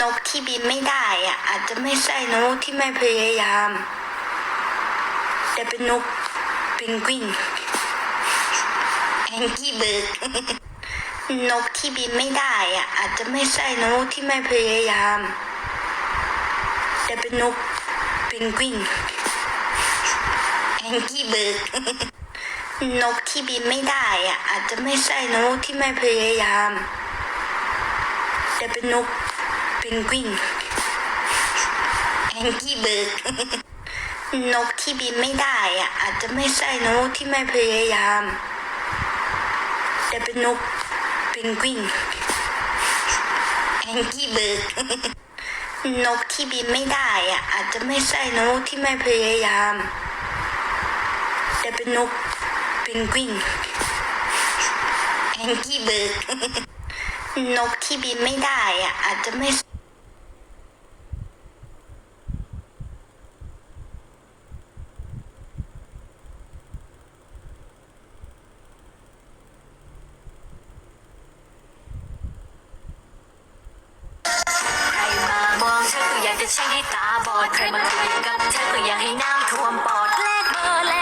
นกที่บินไม่ได้อะอาจจะไม่ใช่นกที่ไม่พยายาม แต่เป็นนกเป็นกวินแองกี้เบิร์ดนกที่บินไม่ได้อะอาจจะไม่ใช่นกที่ไม่พยายาม แต่เป็นนกเป็นกวินแองกี้เบิร์ดนกที่บินไม่ได้อะอาจจะไม่ใช่นกที่ไม่พยายาม แต่เป็นนก เป็นกวินแองกี้เบิร์ดนกที่บินไม่ได้อะอาจจะไม่ใช่นกที่ไม่พยายาม แต่เป็นนกเป็นกวินแองกี้เบิร์ดนกที่บินไม่ได้อะอาจจะไม่ใช่นกที่ไม่พยายาม แต่เป็นนกเป็นกวินแองกี้เบิร์ดนกที่บินไม่ได้อะอาจจะไม่ ใช่ให้ตาบอดใครมาคุยกับเธอก็อยากให้น้ำท่วมปอดแลกเบอร์แลก